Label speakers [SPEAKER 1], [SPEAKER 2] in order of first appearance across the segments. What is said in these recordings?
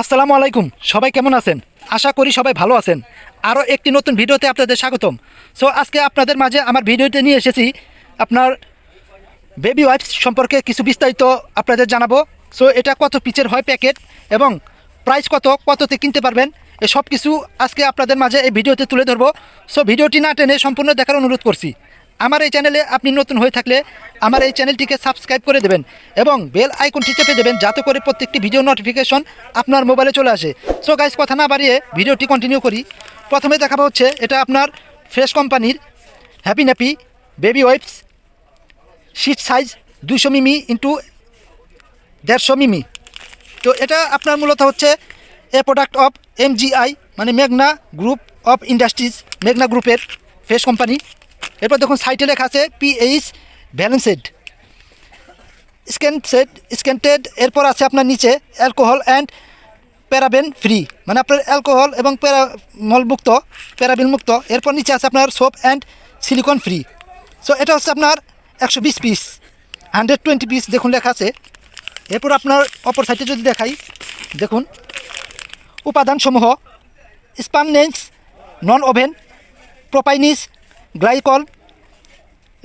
[SPEAKER 1] আসসালামু আলাইকুম, সবাই কেমন আছেন? আশা করি সবাই ভালো আছেন। আরও একটি নতুন ভিডিওতে আপনাদের স্বাগতম। সো আজকে আপনাদের মাঝে আমার ভিডিওতে নিয়ে এসেছি আপনার বেবি ওয়াইপস সম্পর্কে কিছু বিস্তারিত আপনাদের জানাব। সো এটা কত পিচের হয় প্যাকেট এবং প্রাইস কত, কততে কিনতে পারবেন, এ সব কিছু আজকে আপনাদের মাঝে এই ভিডিওতে তুলে ধরবো। সো ভিডিওটি না টেনে সম্পূর্ণ দেখার অনুরোধ করছি। আমার এই চ্যানেলে আপনি নতুন হয়ে থাকলে আমার এই চ্যানেলটিকে সাবস্ক্রাইব করে দেবেন এবং বেল আইকনটি চেপে দেবেন যাতে করে প্রত্যেকটি ভিডিও নোটিফিকেশন আপনার মোবাইলে চলে আসে। সো গাইজ কথা না বাড়িয়ে ভিডিওটি কন্টিনিউ করি। প্রথমে দেখাবো হচ্ছে, এটা আপনার ফ্রেশ কোম্পানির happy nappy baby wipes sheet size দুশো মিমি ইন্টু দেড়শো মিমি। তো এটা আপনার মূলত হচ্ছে এ প্রোডাক্ট অফ এমজিআই মানে মেঘনা গ্রুপ অফ ইন্ডাস্ট্রিজ মেঘনা গ্রুপের ফ্রেশ কোম্পানি এরপর দেখুন সাইটে লেখা আছে পিএইচ ব্যালেন্সেড স্ক্যান সেট স্ক্যান্টেড এরপর আছে আপনার নিচে অ্যালকোহল অ্যান্ড প্যারাবেন ফ্রি মানে আপনার অ্যালকোহল এবং প্যারামল মুক্ত প্যারাবিন মুক্ত, এরপর নিচে আছে আপনার soap and silicone free so এটা হচ্ছে আপনার একশো বিশ পিস হান্ড্রেড টোয়েন্টি পিস দেখুন লেখা আছে, এরপর আপনার অপর সাইডে যদি দেখাই, দেখুন উপাদানসমূহ স্পাননেন্স নন ওভেন প্রোপাইনিস গ্লাইকল।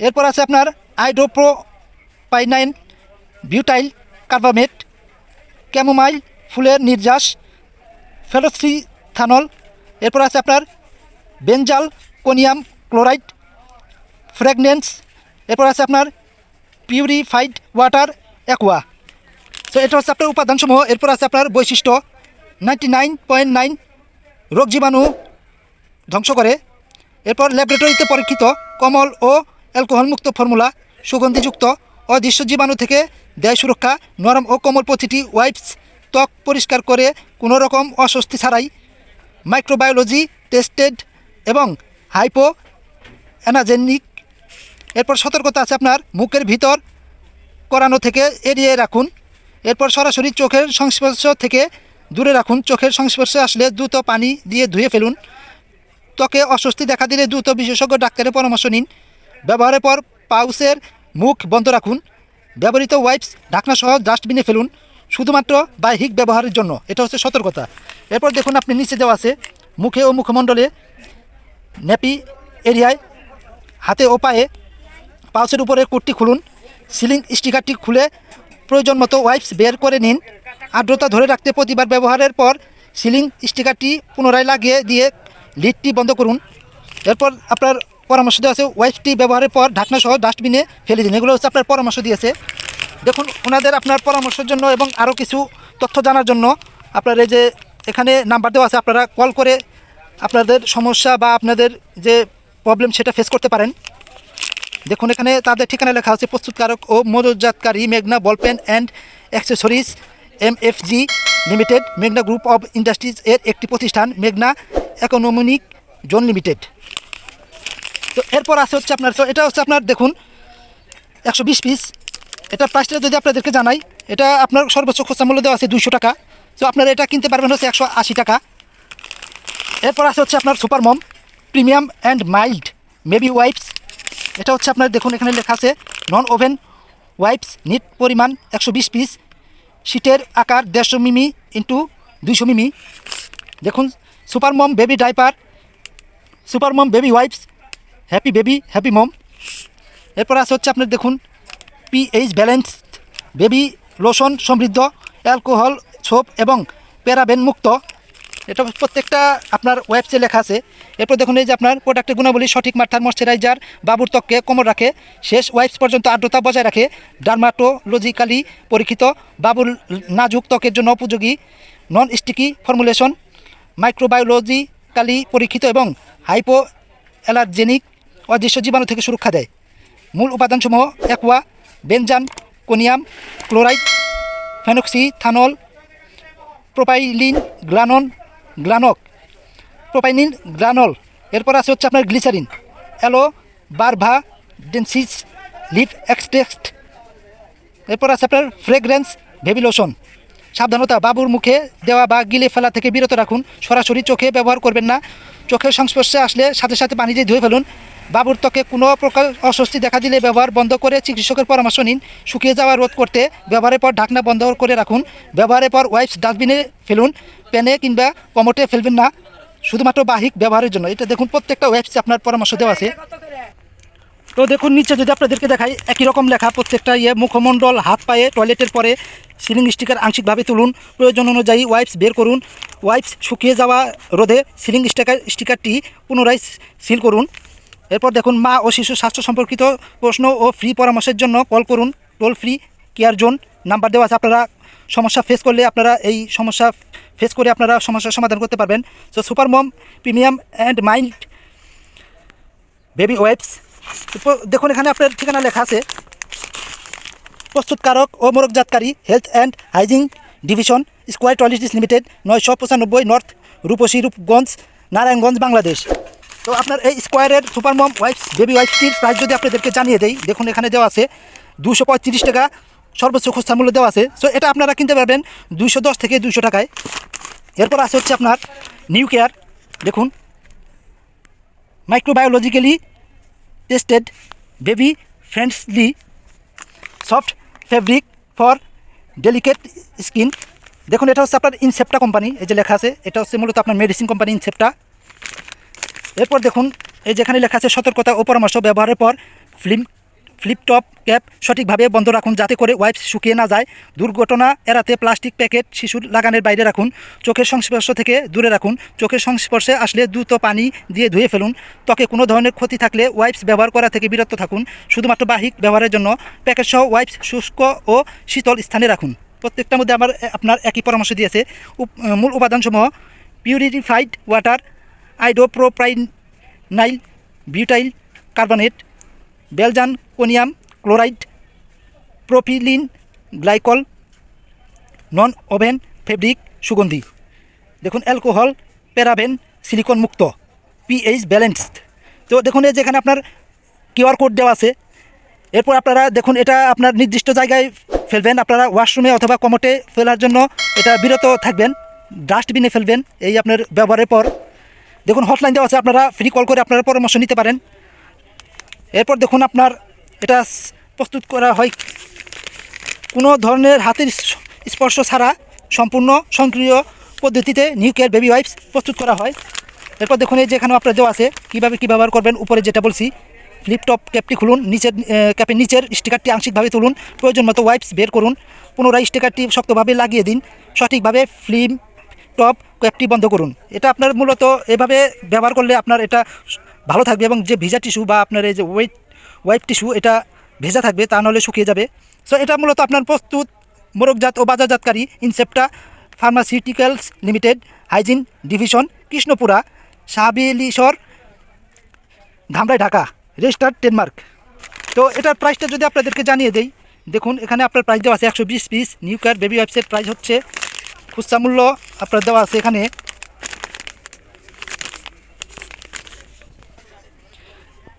[SPEAKER 1] এরপর আছে আপনার আইড্রোপ্রোপাইনাইন বিউটাইল কার্বামেট ক্যামোমাইল, ফুলের নির্যাস, ফেলোসিথানল। এরপর আছে আপনার বেঞ্জাল কোনিয়াম ক্লোরাইড, ফ্র্যাগনেন্স। এরপর আছে আপনার পিউরিফাইড ওয়াটার, অ্যাকোয়া। সো এটা হচ্ছে আপনার উপাদানসমূহ। এরপর আছে আপনার বৈশিষ্ট্য। নাইনটি নাইন পয়েন্ট নাইন রোগ জীবাণু ধ্বংস করে। এরপর ল্যাবরেটরিতে পরীক্ষিত কমল ও অ্যালকোহলমুক্ত ফর্মুলা সুগন্ধিযুক্ত অদৃশ্য জীবাণু থেকে দেয় সুরক্ষা, নরম ও কোমল প্রতিটি ওয়াইপস ত্বক পরিষ্কার করে কোনো রকম অস্বস্তি ছাড়াই মাইক্রোবায়োলজি টেস্টেড এবং হাইপো অ্যানাজেনিক এরপর সতর্কতা আছে আপনার মুখের ভিতর করানো থেকে এড়িয়ে রাখুন। এরপর সরাসরি চোখের সংস্পর্শ থেকে দূরে রাখুন। চোখের সংস্পর্শে আসলে দ্রুত পানি দিয়ে ধুয়ে ফেলুন। ত্বকে অস্বস্তি দেখা দিলে দ্রুত বিশেষজ্ঞ ডাক্তারের পরামর্শ নিন। ব্যবহারের পর পাউসের মুখ বন্ধ রাখুন। ব্যবহৃত ওয়াইপস ঢাকনাসহ ডাস্টবিনে ফেলুন। শুধুমাত্র বাহ্যিক ব্যবহারের জন্য। এটা হচ্ছে সতর্কতা। এরপর দেখুন আপনি নিচে দেওয়া আছে মুখে ও মুখমণ্ডলে ন্যাপি এরিয়ায় হাতে ও পায়ে পাউচের উপরে কুটটি খুলুন। সিলিং স্টিকারটি খুলে প্রয়োজন মতো ওয়াইপস বের করে নিন। আর্দ্রতা ধরে রাখতে প্রতিবার ব্যবহারের পর সিলিং স্টিকারটি পুনরায় লাগিয়ে দিয়ে লিডটি বন্ধ করুন। এরপর আপনার পরামর্শ দেওয়া আছে, ওয়াইফটি ব্যবহারের পর ঢাকনা সহ ডাস্টবিনে ফেলে দিন। এগুলো হচ্ছে আপনার পরামর্শ দিয়েছে। দেখুন, ওনাদের আপনার পরামর্শের জন্য এবং আরও কিছু তথ্য জানার জন্য আপনার এই যে এখানে নাম্বার দেওয়া আছে, আপনারা কল করে আপনাদের সমস্যা বা আপনাদের যে প্রবলেম সেটা ফেস করতে পারেন। দেখুন, এখানে তাদের ঠিকানা লেখা আছে, প্রস্তুতকারক ও মজুতজাতকারী মেঘনা ball pen and accessories M F G limited, মেঘনা গ্রুপ অফ ইন্ডাস্ট্রিজ এর একটি প্রতিষ্ঠান, মেঘনা ইকোনমিক জোন লিমিটেড তো এরপর আছে হচ্ছে আপনার, তো এটা হচ্ছে আপনার দেখুন, একশো বিশ পিস এটা প্রাইসটা যদি আপনাদেরকে জানাই, এটা আপনার সর্বোচ্চ খোঁচা মূল্য দেওয়া আছে দুশো টাকা। তো আপনারা এটা কিনতে পারবেন হচ্ছে একশো আশি টাকা। এরপর আছে হচ্ছে আপনার super mom premium and mild baby wipes এটা হচ্ছে আপনার দেখুন, এখানে লেখা আছে নন ওভেন ওয়াইপস নিট পরিমাণ একশো বিশ পিস শীটের আকার দেড়শো মিমি ইন্টু দুইশো মিমি। দেখুন, super mom, baby diaper, super mom, baby wipes, happy baby, happy mom. এরপর আছে হচ্ছে আপনার দেখুন, পিএইচ ব্যালেন্স বেবি লোশন সমৃদ্ধ, অ্যালকোহল সোপ এবং প্যারাবেন মুক্ত। এটা প্রত্যেকটা আপনার ওয়েবসাইট লেখা আছে। এরপর দেখুন এই যে আপনার প্রোডাক্টের গুণাবলী, সঠিক মাত্রার ময়শ্চারাইজার, বাবুর ত্বককে কোমর রাখে, শেষ ওয়াইপস পর্যন্ত আর্দ্রতা বজায় রাখে, ডার্মাটোলজিক্যালি পরীক্ষিত, বাবুর নাজুক ত্বকের জন্য উপযোগী নন স্টিকি ফর্মুলেশন মাইক্রোবায়োলজিক্যালি পরীক্ষিত এবং হাইপো অ্যালার্জেনিক অদৃশ্য জীবাণু থেকে সুরক্ষা দেয়। মূল উপাদানসমূহ aqua, benzalkonium, chloride, phenoxyethanol, propylene, গ্রানন, গ্রানক। প্রোপাইনিন গ্রানল, এরপর আছে হচ্ছে আপনার glycerin. Aloe, barbadensis leaf extract. এরপর আছে আপনার ফ্রেগ্রেন্স, ভেবিলোশন। সাবধানতা বাবুর মুখে দেওয়া বা গিলে ফেলা থেকে বিরত রাখুন। সরাসরি চোখে ব্যবহার করবেন না। চোখের সংস্পর্শে আসলে সাথে সাথে পানি দিয়ে ধুয়ে ফেলুন। বাবুর ত্বকে কোনো প্রকার অস্বস্তি দেখা দিলে ব্যবহার বন্ধ করে চিকিৎসকের পরামর্শ নিন। শুকিয়ে যাওয়া রোধ করতে ব্যবহারের পর ঢাকনা বন্ধ করে রাখুন। ব্যবহারের পর ওয়াইপস ডাস্টবিনে ফেলুন। প্যানে কিংবা কমোটে ফেলবেন না। শুধুমাত্র বাহিক ব্যবহারের জন্য। এটা দেখুন, প্রত্যেকটা ওয়েবসে আপনার পরামর্শ দেওয়া আছে। তো দেখুন, নিচে যদি আপনাদেরকে দেখাই, একই রকম লেখা, প্রত্যেকটা ইয়ে মুখমণ্ডল, হাত পায়ে, টয়লেটের পরে সিলিং স্টিকার আংশিকভাবে তুলুন, প্রয়োজন অনুযায়ী ওয়াইপস বের করুন ওয়াইপস শুকিয়ে যাওয়া রোধে সিলিং স্টিকার, স্টিকারটি পুনরায় সিল করুন। এরপর দেখুন, মা ও শিশু স্বাস্থ্য সম্পর্কিত প্রশ্ন ও ফ্রি পরামর্শের জন্য কল করুন toll free care zone number দেওয়া আছে, আপনারা সমস্যা ফেস করলে আপনারা এই সমস্যা ফেস করে আপনারা সমস্যার সমাধান করতে পারবেন। So super mom premium and mild baby wipes দেখুন এখানে আপনার ঠিকানা লেখা আছে। প্রস্তুতকারক ও মোরকজাতকারী health and hygiene division, square toiletries limited, নয়শো পঁচানব্বই নর্থ রূপসী রূপগঞ্জ, নারায়ণগঞ্জ, বাংলাদেশ। তো আপনার এই স্কোয়ারের সুপার মম ওয়াইফস, বেবি ওয়াইফটির প্রাইস যদি আপনাদেরকে জানিয়ে দেই, দেখুন এখানে দেওয়া আছে দুশো পঁয়ত্রিশ টাকা, সর্বোচ্চ খুচরা মূল্য দেওয়া আছে। সো এটা আপনারা কিনতে পারবেন দুশো দশ থেকে দুশো টাকায়। এরপর আছে হচ্ছে আপনার নিউ কেয়ার, দেখুন microbiologically tested baby friendly soft fabric for delicate skin দেখুন, এটা হচ্ছে আপনার ইনসেপ্টা কোম্পানি এই যে লেখা আছে, এটা হচ্ছে মূলত আপনার মেডিসিন কোম্পানি ইনসেপ্টা এরপর দেখুন, এই যেখানে লেখা আছে সতর্কতা ও পরামর্শ ব্যবহারের পর ফ্লিম ফ্লিপটপ ক্যাপ সঠিকভাবে বন্ধ রাখুন যাতে করে ওয়াইপস শুকিয়ে না যায়। দুর্ঘটনা এড়াতে প্লাস্টিক প্যাকেট শিশুর লাগানের বাইরে রাখুন। চোখের সংস্পর্শ থেকে দূরে রাখুন। চোখের সংস্পর্শে আসলে দ্রুত পানি দিয়ে ধুয়ে ফেলুন। ত্বকে কোনো ধরনের ক্ষতি থাকলে ওয়াইপস ব্যবহার করা থেকে বিরত থাকুন। শুধুমাত্র বাহিক ব্যবহারের জন্য প্যাকেট সহ ওয়াইপস শুষ্ক ও শীতল স্থানে রাখুন। প্রত্যেকটার মধ্যে আমার, আপনার একই পরামর্শ দিয়েছে। মূল উপাদানসমূহ purified water আইডোপ্রোপ্রাইনাইল butyl, carbonate, benzalkonium chloride propylene glycol non woven fabric সুগন্ধি। দেখুন অ্যালকোহল প্যারাবেন সিলিকন মুক্ত পিএইচ ব্যালেন্সড তো দেখুন, এই যেখানে আপনার কিউআর কোড দেওয়া আছে। এরপর আপনারা দেখুন, এটা আপনার নির্দিষ্ট জায়গায় ফেলবেন। আপনারা ওয়াশরুমে অথবা কমোটে ফেলার জন্য এটা বিরত থাকবেন। ডাস্টবিনে ফেলবেন, এই আপনার ব্যবহারের পর। দেখুন হটলাইন দেওয়া আছে, আপনারা ফ্রি কল করে আপনারা পরামর্শ নিতে পারেন। এরপর দেখুন, আপনার এটা প্রস্তুত করা হয়। কোনো ধরনের হাতের স্পর্শ ছাড়া সম্পূর্ণ সক্রিয় পদ্ধতিতে নিউ কেয়ার বেবি ওয়াইপস প্রস্তুত করা হয়। এরপর দেখুন এই যে যেখানে আপনার দেওয়া আছে, কীভাবে কী ব্যবহার করবেন, উপরে যেটা বলছি ফ্লিপটপ ক্যাপটি খুলুন নিচের ক্যাপের নিচের স্টিকারটি আংশিকভাবে তুলুন, প্রয়োজন মতো ওয়াইপস বের করুন, পুনরায় স্টিকারটি শক্তভাবে লাগিয়ে দিন, সঠিকভাবে ফিল্ম টপ ক্যাপটি বন্ধ করুন। এটা আপনার মূলত এভাবে ব্যবহার করলে আপনার এটা ভালো থাকবে এবং যে ভিজা টিস্যু বা আপনার এই যে ওয়েট ওয়াইপ টিস্যু এটা ভেজা থাকবে, তা নাহলে শুকিয়ে যাবে। সো এটা মূলত আপনার প্রস্তুত মোরগজাত ও বাজারজাতকারী Incepta pharmaceuticals limited hygiene division Krishnapura, সাবিলিশর, Dhamrai, Dhaka registered Denmark তো এটার প্রাইসটা যদি আপনাদেরকে জানিয়ে দেই, দেখুন, এখানে আপনার প্রাইস দেওয়া আছে একশো বিশ piece new care baby website price হচ্ছে, খুচরা মূল্য আপনার দেওয়া আছে এখানে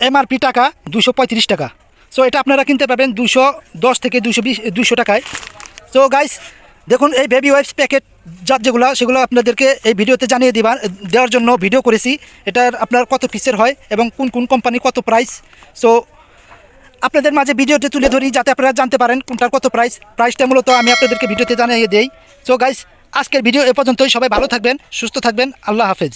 [SPEAKER 1] এমআরপি টাকা দুশো পঁয়ত্রিশ টাকা। সো এটা আপনারা কিনতে পারবেন দুশো দশ থেকে দুশো বিশ দুশো টাকায়। সো গাইস দেখুন, এই বেবি ওয়াইপস প্যাকেট জাত যেগুলো, সেগুলো আপনাদেরকে এই ভিডিওতে জানিয়ে দিবা, দেওয়ার জন্য ভিডিও করেছি। এটার আপনার কত পিসের হয় এবং কোন কোন কোম্পানি কত প্রাইস সো আপনাদের মাঝে ভিডিওতে তুলে ধরি যাতে আপনারা জানতে পারেন কোনটার কত প্রাইস প্রাইসটা মূলত আমি আপনাদেরকে ভিডিওতে জানিয়ে দেই। সো গাইস আজকের ভিডিও এ পর্যন্তই। সবাই ভালো থাকবেন, সুস্থ থাকবেন। আল্লাহ হাফেজ।